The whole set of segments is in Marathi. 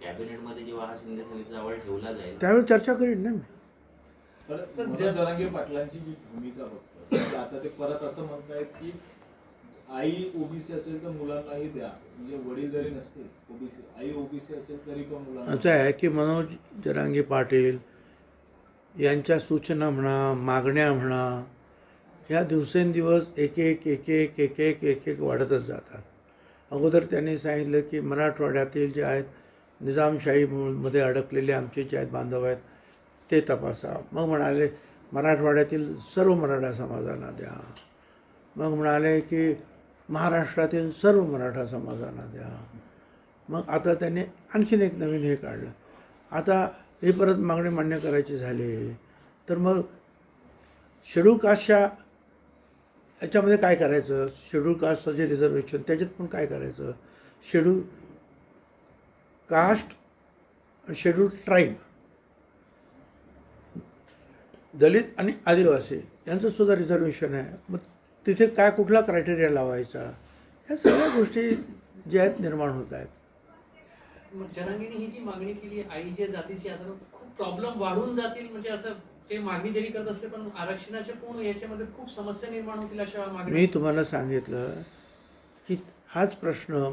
कॅबिनेटमध्ये जेव्हा हा शिंदे समितीचा अहवाल ठेवला जाईल. त्यावेळी चर्चा करीन ना मी. परत मनोज जरांगे पाटलांची जी भूमिका बघतो आता ते परत असं म्हणतायत की आई ओबीसी असेल तर मुलांनाही द्या. म्हणजे वडील जरी नसतील ओबीसी आई ओबीसी असेल तरी पण मुलांना असं आहे की मनोज जरांगे पाटील यांच्या सूचना म्हणा मागण्या म्हणा ह्या दिवसेंदिवस एक एक एक एक एक एक एक एक वाढतच जातात. अगोदर त्यांनी सांगितलं की मराठवाड्यातील जे आहेत निजामशाहीमध्ये अडकलेले आमचे जे आहेत बांधव आहेत ते तपासा. मग म्हणाले मराठवाड्यातील सर्व मराठा समाजांना द्या. मग म्हणाले की महाराष्ट्रातील सर्व मराठा समाजांना द्या. मग आता त्यांनी आणखीन एक नवीन हे काढलं. आता हे परत मागणी मान्य करायची झाली. तर मग शेड्यूल कास्टच्या याच्यामध्ये काय करायचं? शेड्यूल कास्टचं जे रिझर्वेशन त्याच्यात पण काय करायचं? Schedule caste schedule tribe Dalit आणि आदिवासी यांचं सुद्धा रिझर्वेशन आहे. मग तिथे काय कुठला क्रायटेरिया लावायचा? ह्या सगळ्या गोष्टी ज्या आहेत निर्माण होत आहेत. मग जनांगीने ही जी मागणी केली आईच्या जातीची आता खूप प्रॉब्लेम वाढून जातील म्हणजे असं ते मागणी जरी करत असले पण आरक्षणाच्या पूर्ण याच्यामध्ये खूप समस्या निर्माण होतील अशा मी मागणी तुम्हाला सांगितलं की हाच प्रश्न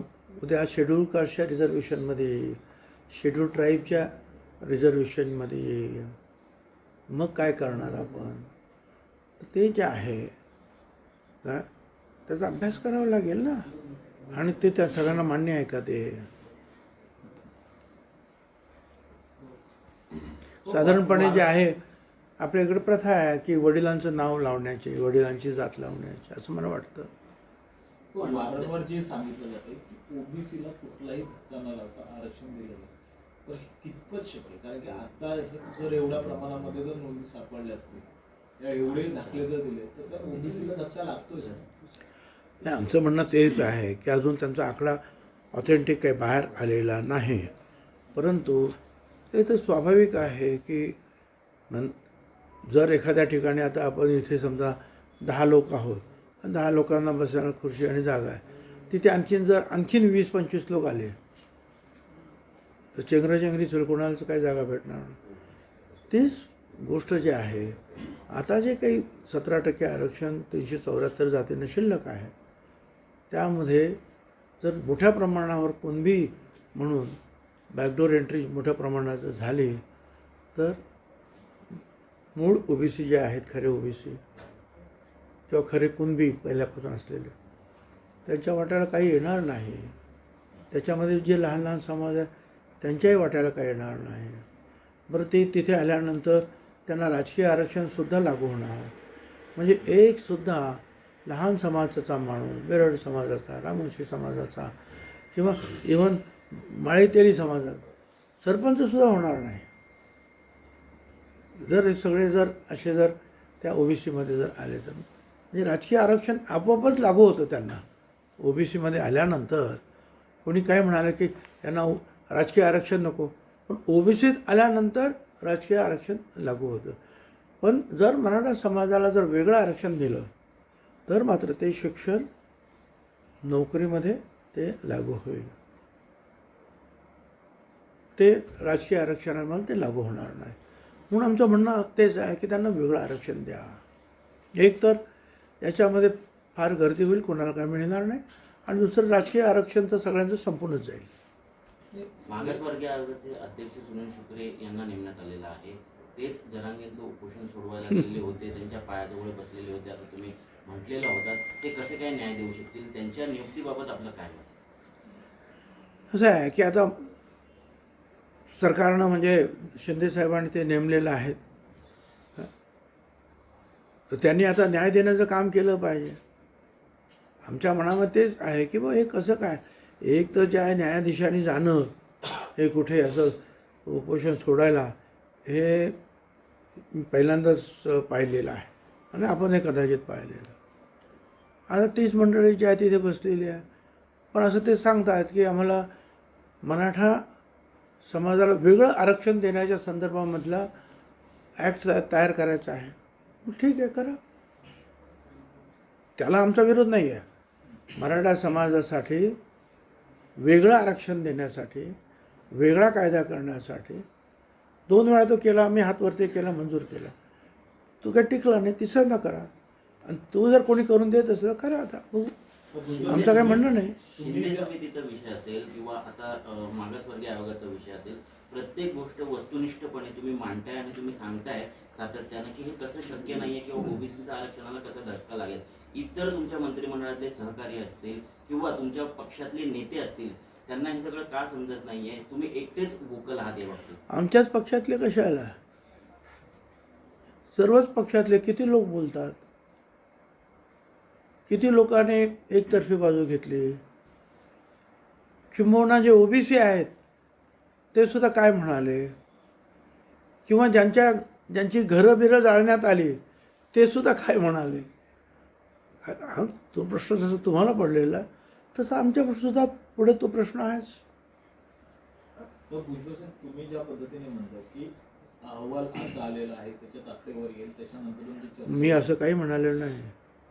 उद्या शेड्यूल कास्टच्या रिझर्वेशनमध्ये येईल. शेड्यूल ट्राईबच्या रिझर्वेशनमध्ये येईल. मग काय करणार आपण? ते जे आहे का त्याचा अभ्यास करावा लागेल ना? आणि ते त्या सगळ्यांना मान्य आहे का ते? साधारणपणे जे आहे आपल्या इकडे प्रथा आहे की वडिलांचं नाव लावण्याची वडिलांची जात लावण्याची असं मला वाटतं. वारंवार जे सांगितलं जाते की ओबीसीला कुठलाही धक्का न लावता आरक्षण दिलं जातं. हे कितपत शक्य? कारण की आता हे जर एवढ्या प्रमाणामध्ये जर नोंदी सापडल्या असतील या एवढे दाखले जर दिले तर त्या ओबीसीला धक्का लागतोच नाही आमचं म्हणणं तेच आहे की अजून त्यांचा आकडा ऑथेंटिक काही बाहेर आलेला नाही. परंतु ते तर स्वाभाविक आहे की नं जर एखाद्या ठिकाणी आता आपण इथे समजा दहा लोक आहोत दहा लोकांना बसायला खुर्ची आणि जागा आहे. तिथे आणखीन जर आणखीन वीस पंचवीस लोक आले तर चेंगराचेंगरी चेंगरी कोणालाच काही जागा भेटणार तीच गोष्ट जी आहे आता जे काही सतरा टक्के आरक्षण तीनशे चौऱ्याहत्तर जातीनं शिल्लक आहे त्यामध्ये जर मोठ्या प्रमाणावर कुणबी म्हणून बॅकडोर एंट्री मोठ्या प्रमाणात झाली तर मूळ ओबीसी जे आहेत खरे ओबीसी किंवा खरे कुणबी पहिल्यापासून असलेले त्यांच्या वाट्याला काही येणार नाही. त्याच्यामध्ये जे लहान लहान समाज आहे त्यांच्याही वाट्याला काही येणार नाही. बरं ते तिथे आल्यानंतर त्यांना राजकीय आरक्षणसुद्धा लागू होणार. म्हणजे एकसुद्धा लहान समाजाचा माणूस बेरड समाजाचा रामवंशी समाजाचा किंवा इव्हन माळीतेली समाजात सरपंचसुद्धा होणार नाही. जर हे सगळे जर असे जर त्या ओबीसीमध्ये जर आले तर. म्हणजे राजकीय आरक्षण आपोआपच लागू होतं त्यांना. ओबीसीमध्ये आल्यानंतर कोणी काय म्हणालं की त्यांना राजकीय आरक्षण नको. पण ओबीसीत आल्यानंतर राजकीय आरक्षण लागू होतं. पण जर मराठा समाजाला जर वेगळं आरक्षण दिलं तर मात्र ते शिक्षण नोकरीमध्ये ते लागू होईल. ते राजकीय आरक्षणामध्ये ते लागू होणार नाही. म्हणून आमचं म्हणणं तेच आहे की त्यांना वेगळं आरक्षण द्या. एक तर याच्यामध्ये फार गर्दी होईल कोणाला काय मिळणार नाही आणि दुसरं राजकीय आरक्षण तर सगळ्यांचं संपूनच जाईल. मागासवर्गीय आयोगाचे अध्यक्ष सुनील शुक्रे यांना नेमण्यात आलेलं आहे. तेच जरांगेंचं उपोषण सोडवायला गेलेले होते त्यांच्या पायाजवळ बसलेले होते असं तुम्ही म्हटलेलं होतं. ते कसे काय न्याय देऊ शकतील? त्यांच्या नियुक्तीबाबत आपलं काय? असं आहे की आता सरकारनं म्हणजे शिंदे साहेबांनी ते नेमलेलं आहेत तर त्यांनी आता न्याय देण्याचं काम केलं पाहिजे. आमच्या मनामध्ये तेच आहे की बा हे कसं काय? एक तर जे आहे न्यायाधीशांनी जाणं हे कुठे असं उपोषण सोडायला हे पहिल्यांदाच पाहिलेलं आहे. आणि आपण हे कदाचित पाहिलेलं आता तीच मंडळी जी आहे तिथे बसलेली आहे. पण असं ते सांगतात की आम्हाला मराठा समाजाला वेगळं आरक्षण देण्याच्या संदर्भामधला ॲक्ट तयार करायचा आहे. ठीक आहे करा. त्याला आमचा विरोध नाही आहे मराठा समाजासाठी वेगळं आरक्षण देण्यासाठी वेगळा कायदा करण्यासाठी दोन वेळा तो केला आम्ही हातवरती केला मंजूर केला. तू काय टिकला नाही तिसऱ्यांदा करा. आणि तू जर कोणी करून देत असेल तर करा आता बघू. आमचं काय म्हणणं नाही. शिंदे समितीचा विषय असेल किंवा आता मागासवर्गीय आयोगाचा विषय असेल प्रत्येक गोष्ट वस्तुनिष्ठपणे तुम्ही मांडताय आणि तुम्ही सांगताय सातत्यानं की हे कसं शक्य नाहीये किंवा ओबीसीच्या आरक्षणाला कसा धक्का लागेल. इतर तुमच्या मंत्रिमंडळातले सहकारी असतील किंवा तुमच्या पक्षातले नेते असतील त्यांना हे सगळं का समजत नाहीये? तुम्ही एकटेच वोकल आहात या बाबतीत आमच्याच पक्षातले कशाला? सर्वच पक्षातले किती लोक बोलतात? किती लोकांनी एकतर्फी बाजू घेतली? किंबहुना जे ओबीसी आहेत ते सुद्धा काय म्हणाले? किंवा ज्यांच्या ज्यांची घरं बिरं जाळण्यात आली ते सुद्धा काय म्हणाले? हा- तो प्रश्न जसा तुम्हाला पडलेला तसा आमच्या सुद्धा पुढे तो प्रश्न आहेच. तुम्ही ज्या पद्धतीने म्हणता की अहवाल आता आलेला आहे त्याच्या ताकदीवर येईल त्याच्यानंतर मी असं काही म्हणालेलं नाही.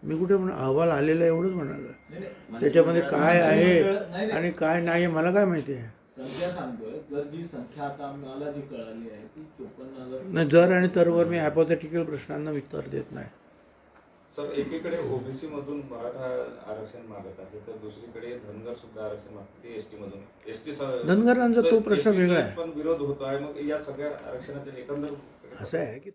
मी कुठे म्हण अहवाल आलेला आहे एवढंच म्हणालो नाही, नाही. त्याच्यामध्ये काय आहे. आणि काय नाही आहे मला काय माहिती आहे संख्या सांगतोय जर जी संख्या आता आम्हाला जी कळाली आहे ती चोपन्न हजार नाही जर आणि तरवर मी हायपोथेटिकल प्रश्नांना उत्तर देत नाही सर एकीकडे ओबीसी मधून मराठा आरक्षण मागत आहे तर दुसरीकडे धनगर सुद्धा आरक्षण मागते ते एसटी मधून एसटी धनगरांचा तो प्रश्न वेगळा आहे. पण विरोध होतो आहे मग या सगळ्या आरक्षणाच्या एकंदर असं आहे की